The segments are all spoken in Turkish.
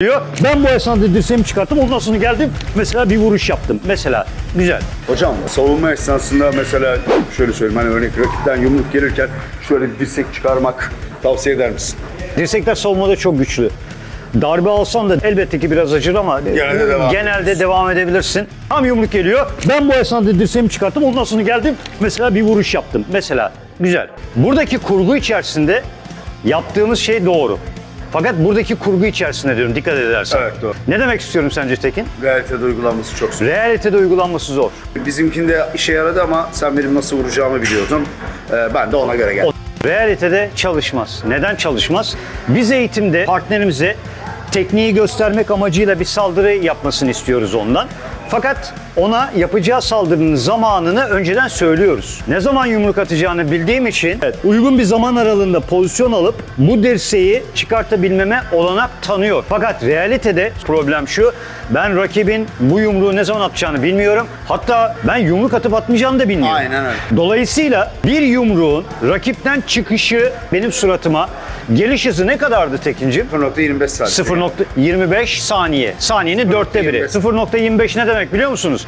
diyor. Ben bu esnada dirseğimi çıkarttım. Ondan sonra geldim. Mesela bir vuruş yaptım. Mesela. Güzel. Hocam savunma esnasında mesela şöyle söyleyeyim hani örnek rakipten yumruk gelirken şöyle dirsek çıkarmak tavsiye eder misin? Dirsekler savunmada çok güçlü. Darbe alsan da elbette ki biraz acır ama Genelde devam genelde devam edebilirsin. Tam yumruk geliyor. Ben bu esnada dirseğimi çıkarttım. Ondan sonra geldim. Mesela bir vuruş yaptım. Mesela. Güzel. Buradaki kurgu içerisinde yaptığımız şey doğru. Fakat buradaki kurgu içerisinde diyorum dikkat edersen. Evet, doğru. Ne demek istiyorum sence Tekin? Realitede uygulanması çok zor. Realitede uygulanması zor. Bizimkinde işe yaradı ama sen benim nasıl vuracağımı biliyordun. Ee, ben de ona göre geldim. Realitede çalışmaz. Neden çalışmaz? Biz eğitimde partnerimize tekniği göstermek amacıyla bir saldırı yapmasını istiyoruz ondan. Fakat ona yapacağı saldırının zamanını önceden söylüyoruz. Ne zaman yumruk atacağını bildiğim için uygun bir zaman aralığında pozisyon alıp bu dirseği çıkartabilmeme olanak tanıyor. Fakat realitede problem şu. Ben rakibin bu yumruğu ne zaman atacağını bilmiyorum. Hatta ben yumruk atıp atmayacağını da bilmiyorum. Aynen öyle. Dolayısıyla bir yumruğun rakipten çıkışı benim suratıma geliş hızı ne kadardı Tekincim? 0.25 saat. 0.25 saniye. Saniyenin dörtte biri. 0.25 ne demek biliyor musunuz?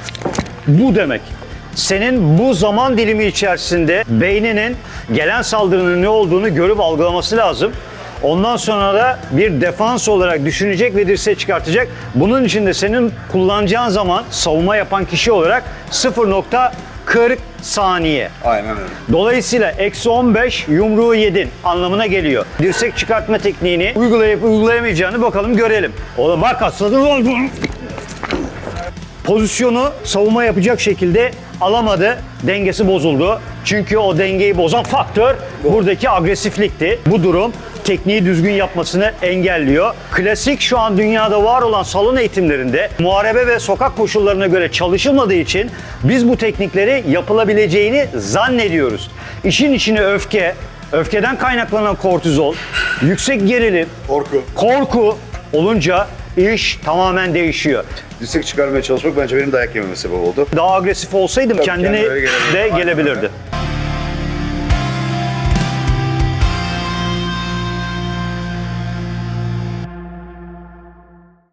Bu demek. Senin bu zaman dilimi içerisinde beyninin gelen saldırının ne olduğunu görüp algılaması lazım. Ondan sonra da bir defans olarak düşünecek ve dirseği çıkartacak. Bunun için de senin kullanacağın zaman savunma yapan kişi olarak 0.40 saniye. Aynen öyle. Dolayısıyla eksi 15 yumruğu yedin anlamına geliyor. Dirsek çıkartma tekniğini uygulayıp uygulayamayacağını bakalım görelim. Oğlum bak asladın. Pozisyonu savunma yapacak şekilde alamadı. Dengesi bozuldu. Çünkü o dengeyi bozan faktör buradaki agresiflikti. Bu durum tekniği düzgün yapmasını engelliyor. Klasik şu an dünyada var olan salon eğitimlerinde muharebe ve sokak koşullarına göre çalışılmadığı için biz bu teknikleri yapılabileceğini zannediyoruz. İşin içine öfke, öfkeden kaynaklanan kortizol, yüksek gerilim, Korku. korku olunca iş tamamen değişiyor. Dirsek çıkarmaya çalışmak bence benim dayak yememe sebep oldu. Daha agresif olsaydım kendini kendine öyle gelebilirdi. de gelebilirdi. öyle.